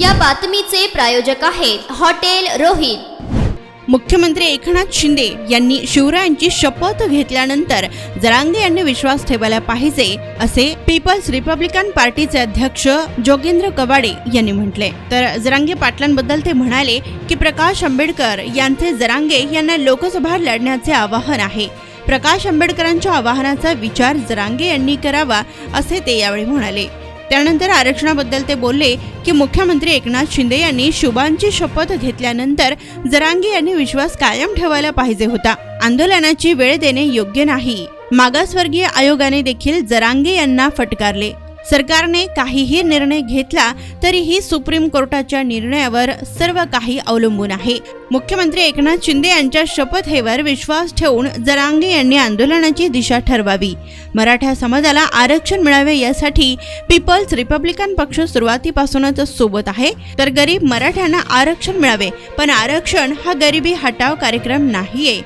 या बातमीचे प्रायोजक आहेत हॉटेल रोहित. मुख्यमंत्री एकनाथ शिंदे यांनी शिवरायांची शपथ घेतल्यानंतर जरांगे यांनी विश्वास ठेवायला पाहिजे असे पीपल्स रिपब्लिकन पार्टीचे अध्यक्ष जोगेंद्र कवाडे यांनी म्हटले. तर जरांगे पाटलांबद्दल ते म्हणाले की प्रकाश आंबेडकर यांचे जरांगे यांना लोकसभा लढण्याचे आवाहन आहे. प्रकाश आंबेडकरांच्या आवाहनाचा विचार जरांगे यांनी करावा असे ते यावेळी म्हणाले. त्यानंतर आरक्षणाबद्दल ते बोलले की मुख्यमंत्री एकनाथ शिंदे यांनी शुभांची शपथ घेतल्यानंतर जरांगे यांनी विश्वास कायम ठेवायला पाहिजे होता. आंदोलनाची वेळ देणे योग्य नाही. मागासवर्गीय आयोगाने देखील जरांगे यांना फटकारले. सरकारने काहीही निर्णय घेतला तरीही सुप्रीम कोर्टाच्या निर्णयावर सर्व काही अवलंबून आहे. मुख्यमंत्री एकनाथ शिंदे यांच्या शपथेवर विश्वास ठेवून जरांगे यांनी आंदोलनाची दिशा ठरवावी. मराठा समाजाला आरक्षण मिळावे यासाठी पीपल्स रिपब्लिकन पक्ष सुरुवातीपासूनच सोबत आहे. तर गरीब मराठ्यांना आरक्षण मिळावे पण आरक्षण हा गरिबी हटाव कार्यक्रम नाहीये.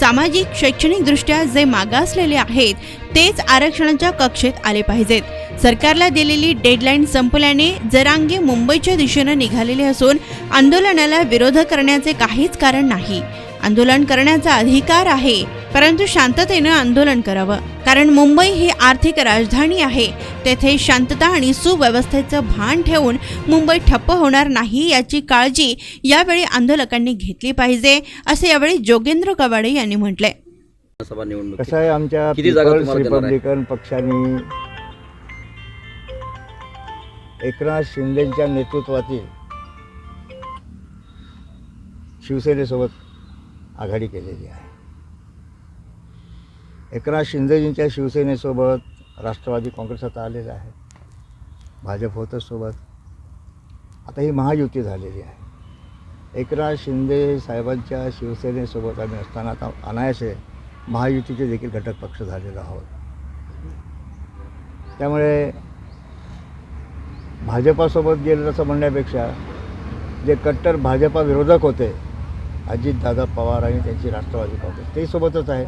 सामाजिक शैक्षणिक दृष्ट्या जे मागासलेले आहेत तेच आरक्षणाच्या कक्षेत आले पाहिजेत. सरकारला दिलेली डेडलाईन संपल्याने जरांगे मुंबईच्या दिशेनं निघालेले असून आंदोलनाला विरोध करण्याचे काहीच कारण नाही. आंदोलन करण्याचा अधिकार आहे परंतु शांततेनं आंदोलन करावं. कारण मुंबई ही आर्थिक राजधानी आहे. तेथे शांतता आणि सुव्यवस्थेचं भान ठेवून मुंबई ठप्प होणार नाही याची काळजी यावेळी आंदोलकांनी घेतली पाहिजे असे यावेळी जोगेंद्र कवाडे यांनी म्हटले कसं आहे आमच्या पीपल्स? रिपब्लिकन पक्षाने एकनाथ शिंदेच्या नेतृत्वातील शिवसेनेसोबत आघाडी केलेली आहे. एकनाथ शिंदेजींच्या शिवसेनेसोबत राष्ट्रवादी काँग्रेस आता आलेलं आहे. भाजप होतं सोबत. आता ही महायुती झालेली आहे. एकनाथ शिंदे साहेबांच्या शिवसेनेसोबत आम्ही असताना आता अनायासे महायुतीचे देखील घटक पक्ष झालेलो आहोत. त्यामुळे भाजपासोबत गेलं असं म्हणण्यापेक्षा जे कट्टर भाजपा विरोधक होते अजितदादा पवार आणि त्यांची राष्ट्रवादी काँग्रेस ते सोबतच आहेत.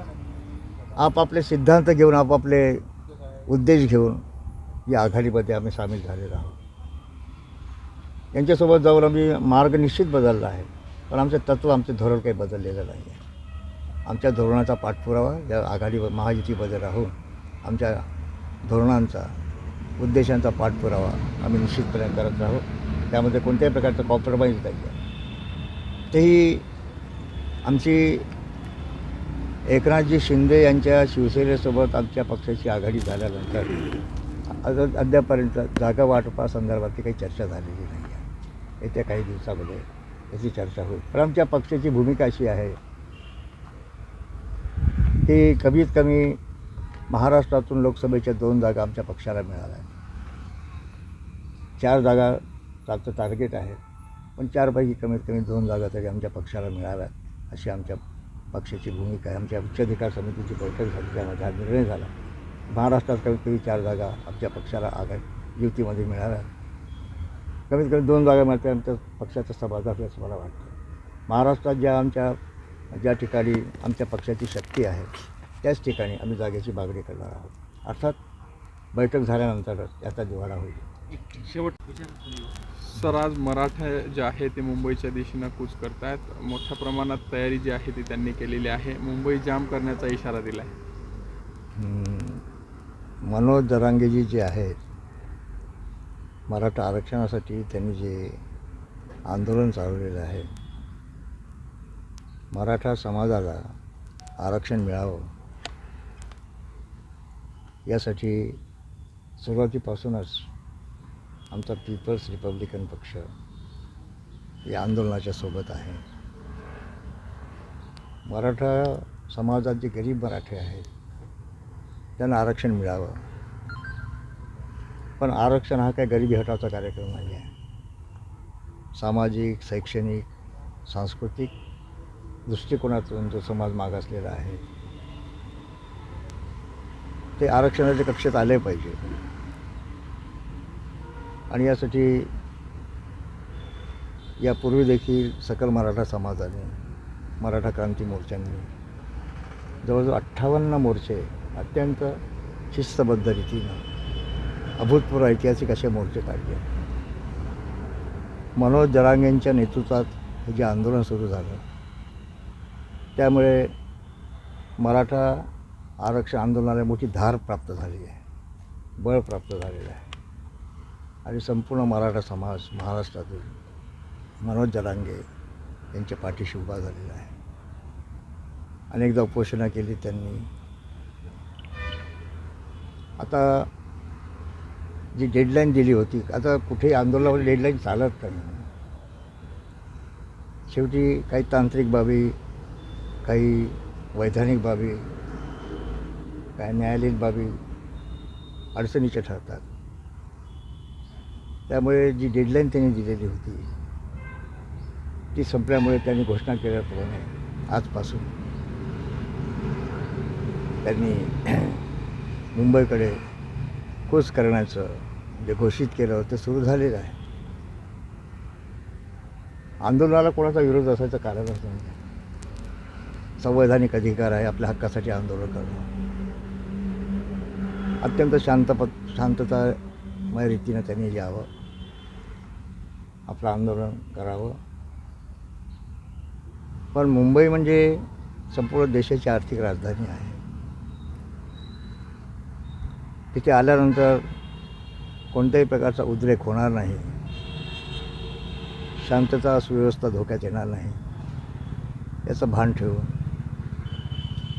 आपापले सिद्धांत घेऊन आपापले उद्देश घेऊन या आघाडीमध्ये आम्ही सामील झालेलो आहोत. यांच्यासोबत जाऊन आम्ही मार्ग निश्चित बदलला आहे पण आमचे तत्त्व आमचे धोरण काही बदललेलं नाही आहे. आमच्या धोरणाचा पाठपुरावा या आघाडीवर महायुतीमध्ये राहून आमच्या धोरणांचा उद्देशांचा पाठपुरावा आम्ही निश्चितपणे करत राहू. त्यामध्ये कोणत्याही प्रकारचं कॉम्प्रोमाइज नाही आहे तेही आमची एकनाथजी शिंदे यांच्या शिवसेनेसोबत आमच्या पक्षाची आघाडी झाल्यानंतर अद्यापर्यंत जागा वाटपासंदर्भातली काही चर्चा झालेली नाही आहे. येत्या काही दिवसामध्ये याची चर्चा होईल. पण आमच्या पक्षाची भूमिका अशी आहे की कमीत कमी महाराष्ट्रातून लोकसभेच्या दोन जागा आमच्या पक्षाला मिळाल्या आहेत. चार जागा आमचं टार्गेट आहे. पण चारपैकी कमीत कमी दोन जागा तरी आमच्या पक्षाला मिळाव्यात अशी आमच्या पक्षाची भूमिका आहे. आमच्या उच्चाधिकार समितीची बैठक झाली त्यामध्ये हा निर्णय झाला. महाराष्ट्रात कमीत कमी चार जागा आमच्या पक्षाला आघाडी युतीमध्ये मिळाल्या. कमीत कमी दोन जागा मिळते आमच्या पक्षाचा समाजात असं मला वाटतं. महाराष्ट्रात ज्या आमच्या ज्या ठिकाणी आमच्या पक्षाची शक्ती आहे त्याच ठिकाणी आम्ही जागेची मागणी करणार आहोत. अर्थात बैठक झाल्यानंतरच याचा दिवाळा होईल. शेवट सर आज मराठा जे आहे ते मुंबईच्या दिशेनं कूच करत आहेत मोठ्या प्रमाणात तयारी जी आहे ती त्यांनी केलेली आहे. मुंबई जाम करण्याचा इशारा दिला आहे मनोज दरांगेजी जे आहेत मराठा आरक्षणासाठी त्यांनी जे आंदोलन चालवलेलं आहे मराठा समाजाला आरक्षण मिळावं यासाठी सुरुवातीपासूनच आमचा पीपल्स रिपब्लिकन पक्ष या आंदोलनाच्या सोबत आहे. मराठा समाजात जे गरीब मराठे आहेत त्यांना आरक्षण मिळावं. पण आरक्षण हा काय गरिबी हटावचा कार्यक्रम नाही आहे. सामाजिक शैक्षणिक सांस्कृतिक दृष्टिकोनातून जो समाज मागासलेला आहे ते आरक्षणाच्या कक्षेत आले पाहिजे. आणि यासाठी यापूर्वी देखील सकल मराठा समाजाने मराठा क्रांती मोर्चांनी जवळजवळ अठ्ठावन्न मोर्चे अत्यंत शिस्तबद्ध रीतीनं अभूतपूर्व ऐतिहासिक असे मोर्चे काढले. मनोज जरांगेंच्या नेतृत्वात हे जे आंदोलन सुरू झालं त्यामुळे मराठा आरक्षण आंदोलनाला मोठी धार प्राप्त झाली आहे बळ प्राप्त झालेलं आहे. आणि संपूर्ण मराठा समाज महाराष्ट्रातील मनोज जरांगे यांच्या पाठीशी उभा झालेला आहे. अनेकदा उपोषणं केली त्यांनी. आता जी डेडलाईन दिली होती आता कुठेही आंदोलनावर डेडलाईन चालत नाही. शेवटी काही तांत्रिक बाबी काही वैधानिक बाबी काही न्यायालयीन बाबी अडचणीच्या ठरतात. त्यामुळे जी डेडलाईन त्यांनी दिलेली होती ती संपल्यामुळे त्यांनी घोषणा केल्याप्रमाणे आजपासून त्यांनी मुंबईकडे कोच करण्याचं जे घोषित केलं होतं सुरू झालेलं आहे. आंदोलनाला कोणाचा विरोध असायचं कारणच नाही. संवैधानिक अधिकार आहे आपल्या हक्कासाठी आंदोलन करणं. अत्यंत शांतप शांततामय रीतीनं त्यांनी यावं. आपलं आंदोलन करावं. पण मुंबई म्हणजे संपूर्ण देशाची आर्थिक राजधानी आहे. तिथे आल्यानंतर कोणत्याही प्रकारचा उद्रेक होणार नाही. शांतता सुव्यवस्था धोक्यात येणार नाही. याचं भान ठेवून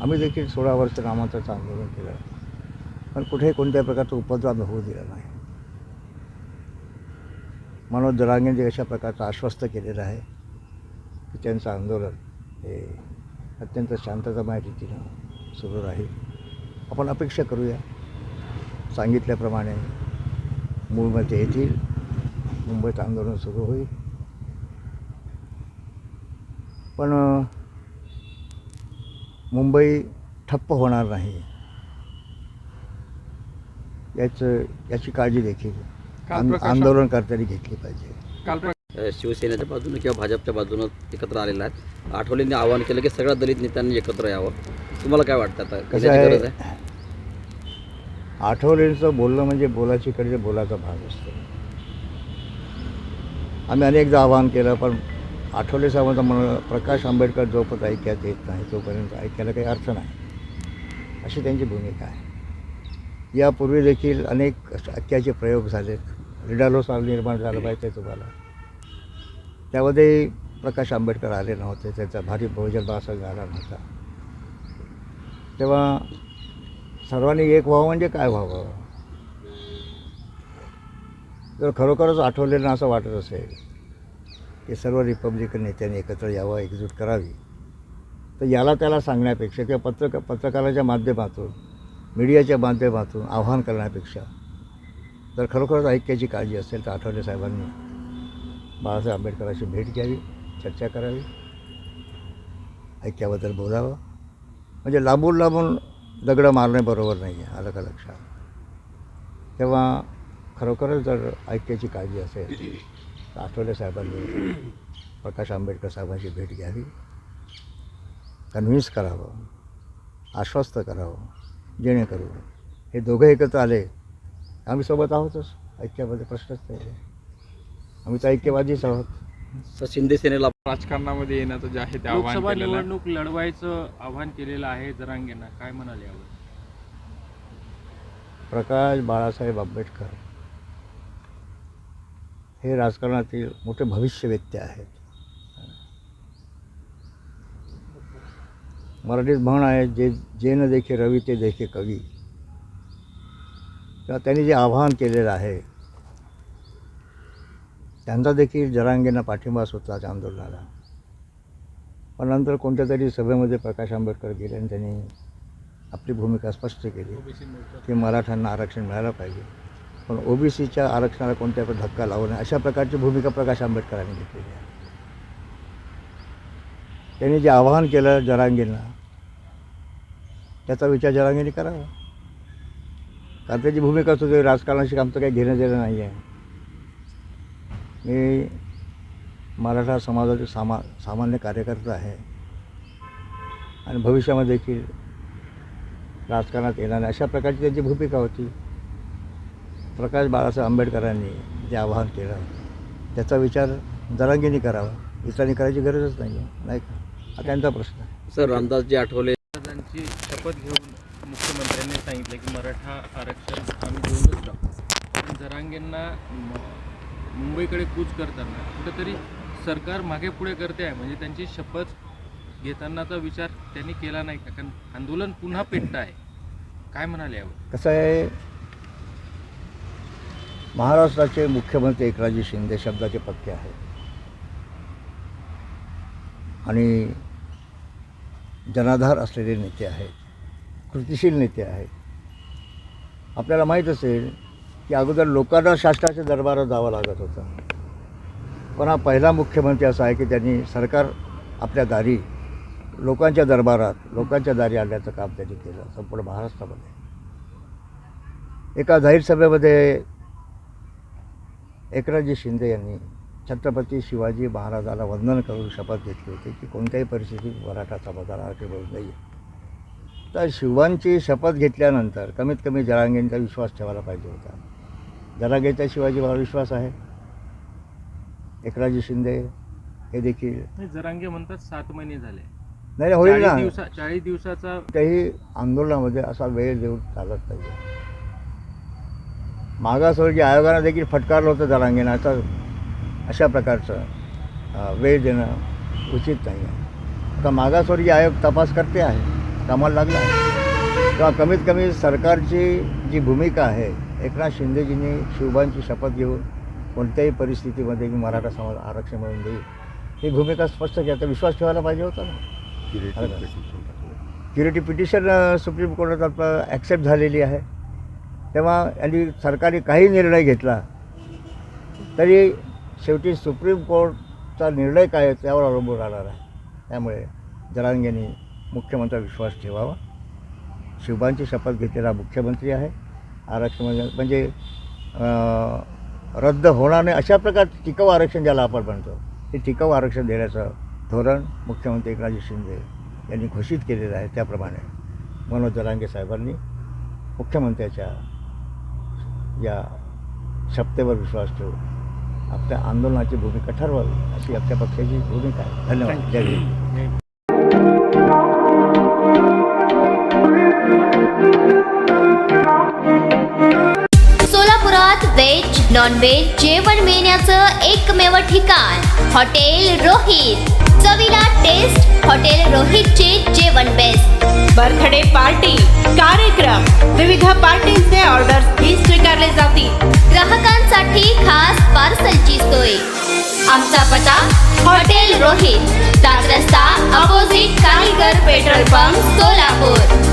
आम्ही देखील सोळा वर्ष नामांतराचं आंदोलन केलं. पण कुठेही कोणत्याही प्रकारचा उपद्रव होऊ दिला नाही. मनोज दरांगेंनी अशा प्रकारचं आश्वस्त केलेलं आहे की त्यांचं आंदोलन हे अत्यंत शांततामय रीतीनं सुरू राहील. आपण अपेक्षा करूया. सांगितल्याप्रमाणे मूळमध्ये येतील. मुंबईत आंदोलन सुरू होईल. पण मुंबई ठप्प होणार नाही. याचं याची काळजी देखील आंदोलनकर्त्यांनी घेतली पाहिजे. काल शिवसेनेच्या बाजूने किंवा भाजपच्या बाजूनं एकत्र आलेला आहेत आठवलेंनी आवाहन केलं की सगळ्या दलित नेत्यांनी एकत्र यावं. तुम्हाला काय वाटतं आता? कसं घेण्याची गरज आहे? आहे आठवलेचं बोलणं म्हणजे बोलाची कडे बोलाचा भाग असतो. आम्ही अनेकदा आवाहन केलं पण आठवले साहेबांचं म्हणणं प्रकाश आंबेडकर जोपर्यंत ऐक्यात येत नाही तोपर्यंत ऐकायला काही अर्थ नाही. अशी त्यांची भूमिका आहे. यापूर्वी देखील अनेक ऐक्याचे प्रयोग झालेत. रिडालो साल निर्माण झालं पाहिजे तुम्हाला. त्यामध्ये प्रकाश आंबेडकर आले नव्हते त्याचा भारी बहुजन बाळासाहेब झाला नव्हता. तेव्हा सर्वांनी एक व्हावं म्हणजे काय व्हावं? जर खरोखरच आठवलेलं असं वाटत असेल की सर्व रिपब्लिकन नेत्यांनी एकत्र यावं एकजूट करावी तर याला त्याला सांगण्यापेक्षा किंवा पत्रक पत्रकाराच्या माध्यमातून मीडियाच्या माध्यमातून आव्हान करण्यापेक्षा जर खरोखरच ऐक्याची काळजी असेल तर आठवले साहेबांनी बाळासाहेब आंबेडकरांशी भेट घ्यावी चर्चा करावी ऐक्याबद्दल बोलावं. म्हणजे लांबून लांबून दगडं मारणे बरोबर नाही आहे आलं का लक्षात? तेव्हा खरोखरच जर ऐक्याची काळजी असेल तर आठवले साहेबांनी प्रकाश आंबेडकर साहेबांची भेट घ्यावी. कन्व्हिन्स करावं आश्वस्त करावं जेणेकरून हे दोघं एकत्र आले आम्ही सोबत आहोतच. ऐक्यामध्ये प्रश्नच नाही आहे. आम्ही तर ऐक्यवादीच आहोत. तर शिंदे सेनेला राजकारणामध्ये येण्याचं जे आहे ते आव्हान लोकसभा केलेलं आहे. निवडणूक लढवायचं आव्हान केलेलं आहे जरांगेंना. काय म्हणाले यावर? प्रकाश बाळासाहेब आंबेडकर हे राजकारणातील मोठे भविष्यवेत्ते आहेत. मराठीत म्हण आहे जे जे न देखे रवी ते देखे कवी. किंवा त्यांनी जे आवाहन केलेलं आहे त्यांचा देखील जरांगेंना पाठिंबाच होता त्या आंदोलनाला पण नंतर कोणत्या तरी सभेमध्ये प्रकाश आंबेडकर गेले आणि त्यांनी आपली भूमिका स्पष्ट केली की मराठ्यांना आरक्षण मिळालं पाहिजे. पण ओबीसीच्या आरक्षणाला कोणत्या पण धक्का लावू नये अशा प्रकारची भूमिका प्रकाश आंबेडकरांनी घेतलेली आहे. त्यांनी जे आवाहन केलं जरांगींना त्याचा विचार जरांगींनी करावा. कारण त्याची भूमिका सुद्धा राजकारणाशी आमचं काही घेणं देणं नाही आहे. मी मराठा समाजाचे सामा सामान्य कार्यकर्ता आहे. आणि भविष्यामध्ये देखील राजकारणात येणार नाही. अशा प्रकारची त्यांची भूमिका होती. प्रकाश बाळासाहेब आंबेडकरांनी जे आवाहन केलं त्याचा विचार जरांगीने करावा. इतरांनी करायची गरजच नाही आहे नाही का? हा त्यांचा प्रश्न आहे. सर रामदासजी आठवले. महाराजांची शपथ घेऊन मुख्यमंत्र्यांनी सांगितलं की मराठा आरक्षण आम्ही देऊनच टाकू. पण जरांगेंना मुंबईकडे कूच करताना कुठेतरी सरकार मागे पुढे करते आहे. म्हणजे त्यांची शपथ घेतानाचा विचार त्यांनी केला नाही का? कारण आंदोलन पुन्हा पेटतं आहे. काय म्हणाले यावर? कसं आहे? महाराष्ट्राचे मुख्यमंत्री एकनाथजी शिंदे शब्दाचे पक्के आहेत. आणि जनाधार असलेले नेते आहेत. कृतिशील नेते आहेत. आपल्याला माहीत असेल की अगोदर लोकांना शासनाच्या दरबारात जावं लागत होतं. पण हा पहिला मुख्यमंत्री असा आहे की त्यांनी सरकार आपल्या दारी लोकांच्या दरबारात लोकांच्या दारी आणण्याचं काम त्यांनी केलं संपूर्ण महाराष्ट्रामध्ये. एका जाहीर सभेमध्ये एकनाथजी शिंदे यांनी छत्रपती शिवाजी महाराजाला वंदन करून शपथ घेतली होती की कोणत्याही परिस्थितीत मराठा समाजाला आरक्षण मिळू आहे तर शिवांची शपथ घेतल्यानंतर कमीत कमी जरांगेंचा विश्वास ठेवायला पाहिजे होता. जरांगेचा शिवाजीवर विश्वास आहे. एकनाथजी शिंदे हे देखील. जरांगे म्हणतात सात महिने झाले. नाही होईल ना. दिवसा चाळीस दिवसाचा कोणत्याही आंदोलनामध्ये असा वेळ देऊन चालत नाही. मागासवर्गीय आयोगानं देखील फटकारलं होतं जरांगेनं. असं अशा प्रकारचं वेळ देणं उचित नाही आहे. आता मागासवर्गीय आयोग तपास करते आहे. कामाला लागला आहे. तेव्हा कमीत कमी सरकारची जी भूमिका आहे एकनाथ शिंदेजींनी शिवबांची शपथ घेऊन कोणत्याही परिस्थितीमध्ये मी मराठा समाज आरक्षण मिळवून देईल ही भूमिका स्पष्ट केली. आता विश्वास ठेवायला पाहिजे होता ना. क्युरिटी पिटिशन सुप्रीम कोर्टात ॲक्सेप्ट झालेली आहे. तेव्हा यांनी सरकारने काही निर्णय घेतला. तरी शेवटी सुप्रीम कोर्टचा निर्णय काय आहे त्यावर अवलंबून राहणार आहे. त्यामुळे जरांगेंनी मुख्यमंत्र्यावर विश्वास ठेवावा. शिवबांची शपथ घेतलेला मुख्यमंत्री आहे. आरक्षण म्हणजे म्हणजे रद्द होणार नाही अशा प्रकारचं टिकाऊ आरक्षण ज्याला आपण म्हणतो ते टिकाऊ आरक्षण देण्याचं धोरण मुख्यमंत्री एकनाथजी शिंदे यांनी घोषित केलेलं आहे त्याप्रमाणे. मनोज जरांगे साहेबांनी मुख्यमंत्र्याच्या या शपथेवर विश्वास ठेवून आपल्या आंदोलनाची भूमिका ठरवावी अशी आपल्या पक्षाची भूमिका आहे. धन्यवाद. जय हिंद. व्हेज नॉन व्हेज जेवण मिळण्याचं एकमेव ठिकाण हॉटेल रोहित. चवीला टेस्ट हॉटेल रोहितचे जेवण बेस्ट बर्थडे पार्टी कार्यक्रम. विविध पार्टींचे ऑर्डर्स ही स्वीकारले जातील. ग्राहकांसाठी खास पार्सलची सोय. आमचा पता हॉटेल रोहित. दास रस्ता opposite Kaligar petrol pump Solapur.